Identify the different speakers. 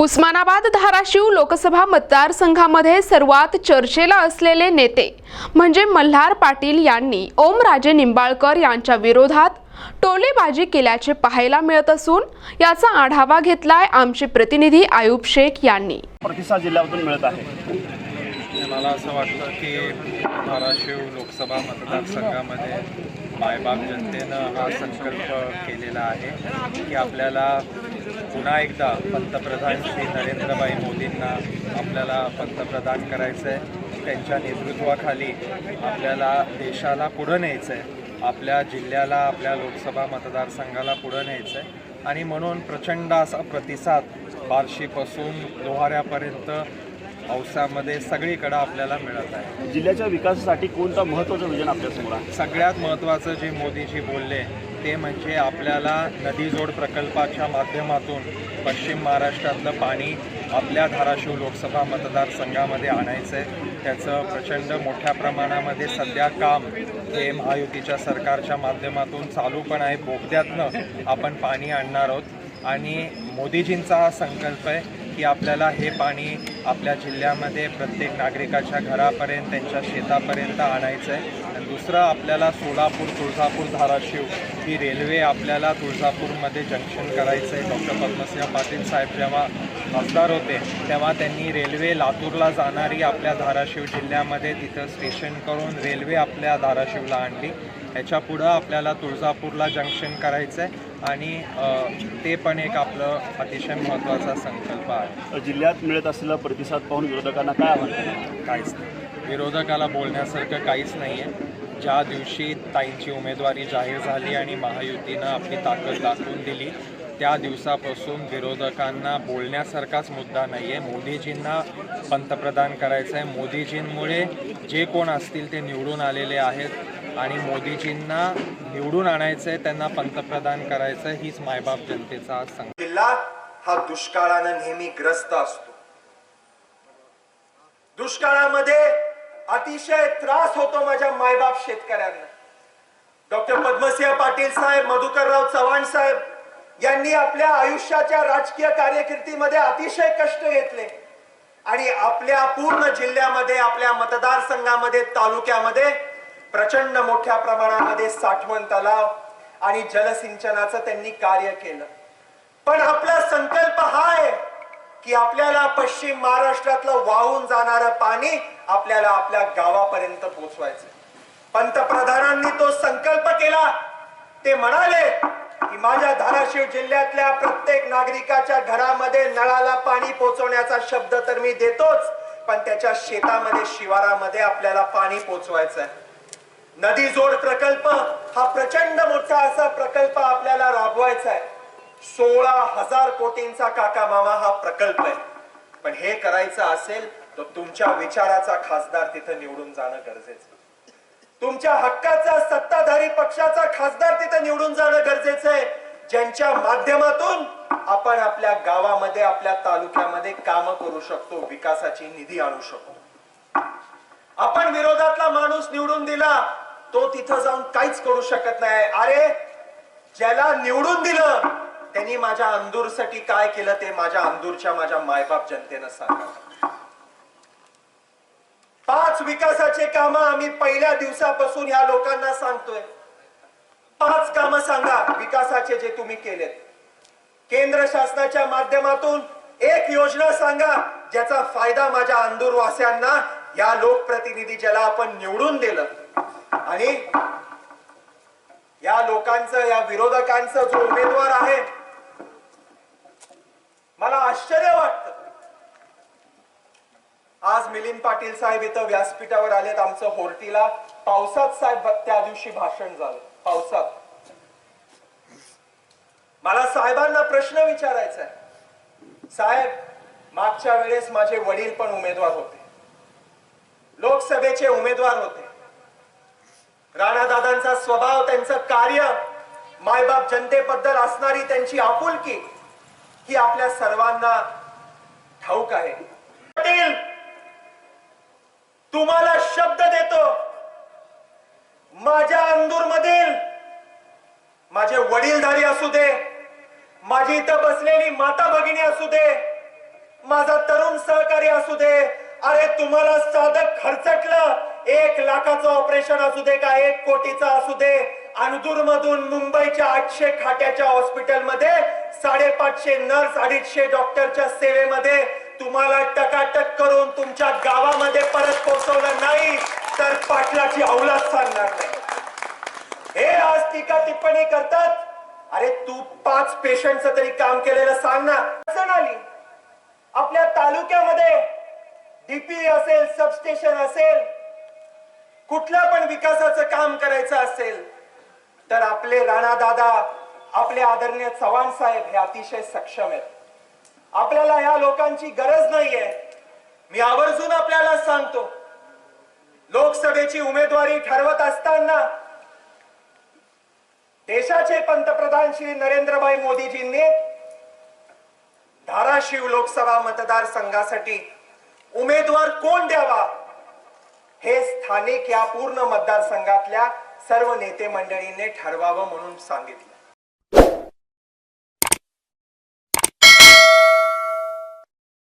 Speaker 1: उस्मानाबाद धाराशिव लोकसभा मतदारसंघामध्ये सर्वात चर्चेला असलेले नेते म्हणजे मल्हार पाटील यांनी ओमराजे निंबाळकर यांच्या विरोधात टोलेबाजी केल्याचे पाहायला मिळत असून याचा आढावा घेतलाय आमचे प्रतिनिधी आयुब शेख यांनी.
Speaker 2: प्रतिसाद जिल्ह्यामधून मिळत आहे.
Speaker 3: मला असं वाटतं की धाराशिव लोकसभा मतदारसंघामध्ये मायबाप जनतेनं हा संकल्प केलेला आहे की आपल्याला पुन्हा एकदा पंतप्रधान श्री नरेंद्रभाई मोदींना आपल्याला पंतप्रधान करायचं आहे त्यांच्या नेतृत्वाखाली आपल्याला देशाला पुढं न्यायचं आहे आपल्या जिल्ह्याला आपल्या लोकसभा मतदारसंघाला पुढं न्यायचं आहे आणि म्हणून प्रचंड असा प्रतिसाद बार्शीपासून लोहाऱ्यापर्यंत औसामध्ये सगळीकडं आपल्याला मिळत आहे.
Speaker 2: जिल्ह्याच्या विकासासाठी कोणतं महत्त्वाचं विजन आपल्यासमोर आहे?
Speaker 3: सगळ्यात महत्त्वाचं जे मोदीजी बोलले ते म्हणजे आपल्याला नदीजोड प्रकल्पाच्या माध्यमातून पश्चिम महाराष्ट्रातलं पाणी आपल्या धाराशिव लोकसभा मतदारसंघामध्ये आणायचं आहे त्याचं प्रचंड मोठ्या प्रमाणामध्ये सध्या काम हे महायुतीच्या सरकारच्या माध्यमातून चालू पण आहे. बोगद्यातनं आपण पाणी आणणार आहोत. आणि मोदीजींचा हा संकल्प आहे की आपल्याला हे पाणी आपल्या जिल्ह्यामध्ये प्रत्येक नागरिकाच्या घरापर्यंत त्यांच्या शेतापर्यंत आणायचं आहे दुसरं आपल्याला सोलापूर तुळजापूर धाराशिव ही रेल्वे आपल्याला तुळजापूरमध्ये जंक्शन करायचं आहे डॉक्टर पद्मसिंह पाटील साहेब जेव्हा खासदार होते तेव्हा त्यांनी रेल्वे लातूरला जाणारी आपल्या धाराशिव जिल्ह्यामध्ये तिथं स्टेशन करून रेल्वे आपल्या धाराशिवला आणली. ह्याच्या पुढं आपल्याला तुळजापूरला जंक्शन करायचं आहे आणि ते पण एक आपलं अतिशय महत्त्वाचा संकल्प आहे.
Speaker 2: जिल्ह्यात मिळत असलेला प्रतिसाद पाहून विरोधकांना काय आव्हान? कराल?
Speaker 3: काहीच नाही. विरोधकाला बोलण्यासारखं काहीच नाही आहे ज्या दिवशी ताईंची उमेदवारी जाहीर झाली आणि महायुतीनं आपली ताकद दाखवून दिली त्या दिवसापासून विरोधकांना बोलण्यासारखाच मुद्दा नाही आहे मोदीजींना पंतप्रधान करायचं आहे मोदीजींमुळे जे कोण असतील ते निवडून आलेले आहेत आणि मोदीजींना निवडून आणायचं आहे त्यांना पंतप्रधान करायचं आहे हीच मायबाप जनतेचा आज संकल्प.
Speaker 4: जिल्हा हा दुष्काळानं नेहमी ग्रस्त असतो. दुष्काळामध्ये अतिशय त्रास होतो माझ्या मायबाप शेतकऱ्यांना. डॉक्टर पद्मसिंह पाटील साहेब मधुकरराव चव्हाण साहेब यांनी आपल्या आयुष्याच्या राजकीय कार्यकिर्दीमध्ये अतिशय कष्ट घेतले आणि आपल्या पूर्ण जिल्ह्यामध्ये आपल्या मतदारसंघामध्ये तालुक्यामध्ये प्रचंड मोठ्या प्रमाणामध्ये साठवण तलाव आणि जलसिंचनाचं त्यांनी कार्य केलं. पण आपला संकल्प हा आहे की आपल्याला पश्चिम महाराष्ट्रातलं वाहून जाणारं पाणी आपल्याला आपल्या गावापर्यंत पोहोचवायचं पंतप्रधानांनी तो संकल्प केला. ते म्हणाले की माझ्या धाराशिव जिल्ह्यातल्या प्रत्येक नागरिकाच्या घरामध्ये नळाला पाणी पोहोचवण्याचा शब्द तर मी देतोच पण त्याच्या शेतामध्ये शिवारामध्ये आपल्याला पाणी पोहोचवायचं आहे नदी जोड प्रकल्प हा प्रचंड मोठा असा प्रकल्प आपल्याला राबवायचा आहे सोळा हजार कोटींचा काका मामा हा प्रकल्प आहे. पण हे करायचं असेल तर तुमच्या विचाराचा खासदार तिथं निवडून जाणं गरजेचं तुमच्या हक्काचा सत्ताधारी पक्षाचा खासदार तिथं निवडून जाणं गरजेचं आहे. ज्यांच्या माध्यमातून आपण आपल्या गावामध्ये आपल्या तालुक्यामध्ये काम करू शकतो विकासाची निधी आणू शकतो. आपण विरोधातला माणूस निवडून दिला तो तिथं जाऊन काहीच करू शकत नाही. अरे ज्याला निवडून दिलं त्यांनी माझ्या अंदूरसाठी काय केलं ते माझ्या अंदूरच्या माझ्या मायबाप जनतेनं सांगा पाच विकासाचे काम आम्ही पहिल्या दिवसापासून या लोकांना सांगतोय. पाच काम सांगा विकासाचे जे तुम्ही केलेत. केंद्र शासनाच्या माध्यमातून एक योजना सांगा ज्याचा फायदा माझ्या अंदूरवासियांना या लोकप्रतिनिधी ज्याला आपण निवडून दिलं. आणि या लोकांचं या विरोधकांचं जो उमेदवार आहे मला आश्चर्य वाटतं. आज मिलिंद पाटील साहेब इथं व्यासपीठावर आलेत. आमचं होर्टीला पावसात साहेब त्या दिवशी भाषण झालं. पावसात. मला साहेबांना प्रश्न विचारायचा आहे. साहेब मागच्या वेळेस माझे वडील पण उमेदवार होते. लोकसभेचे उमेदवार होते. राणादादांचा स्वभाव त्यांचं कार्य मायबाप जनतेबद्दल असणारी त्यांची आपुलकी ही आपल्या सर्वांना ठाऊक आहे. पाटील! तुम्हाला शब्द देतो. माझ्या अंदूर मधील माझे वडीलधारी असू दे माझी इथं बसलेली माता भगिनी असू दे माझा तरुण सहकारी असू दे अरे तुम्हाला साधं खर्चटलं एक लाखाचं ऑपरेशन असू दे का एक कोटीचं असू दे अंदूर मधून मुंबईच्या आठशे खाट्याच्या हॉस्पिटलमध्ये साडेपाचशे नर्स अडीचशे डॉक्टरच्या सेवेमध्ये तुम्हाला अटक करून तुमच्या गावामध्ये परत पोहोचवलं नाही तर पाटलाची औलाद सांगणार नाही. हे आज टीका टिप्पणी करतात. अरे तू पाच पेशंटचं तरी काम केलेलं सांग ना. अडचण आली आपल्या तालुक्यामध्ये डीपी असेल सबस्टेशन असेल कुठलं पण विकासाचं काम करायचं असेल तर आपले राणा दादा आपले आदरणीय चव्हाण साहेब हे अतिशय सक्षम आहेत. आपल्याला या लोकांची गरज नाहीये. मी आवर्जून आपल्याला सांगतो लोकसभेची उमेदवारी ठरवत असताना देशाचे पंतप्रधान श्री नरेंद्रभाई मोदीजींनी धाराशिव लोकसभा मतदारसंघासाठी उमेदवार कोण द्यावा हे स्थानिक या पूर्ण मतदारसंघातल्या सर्व नेते मंडळींनी ठरवावं म्हणून सांगितलं.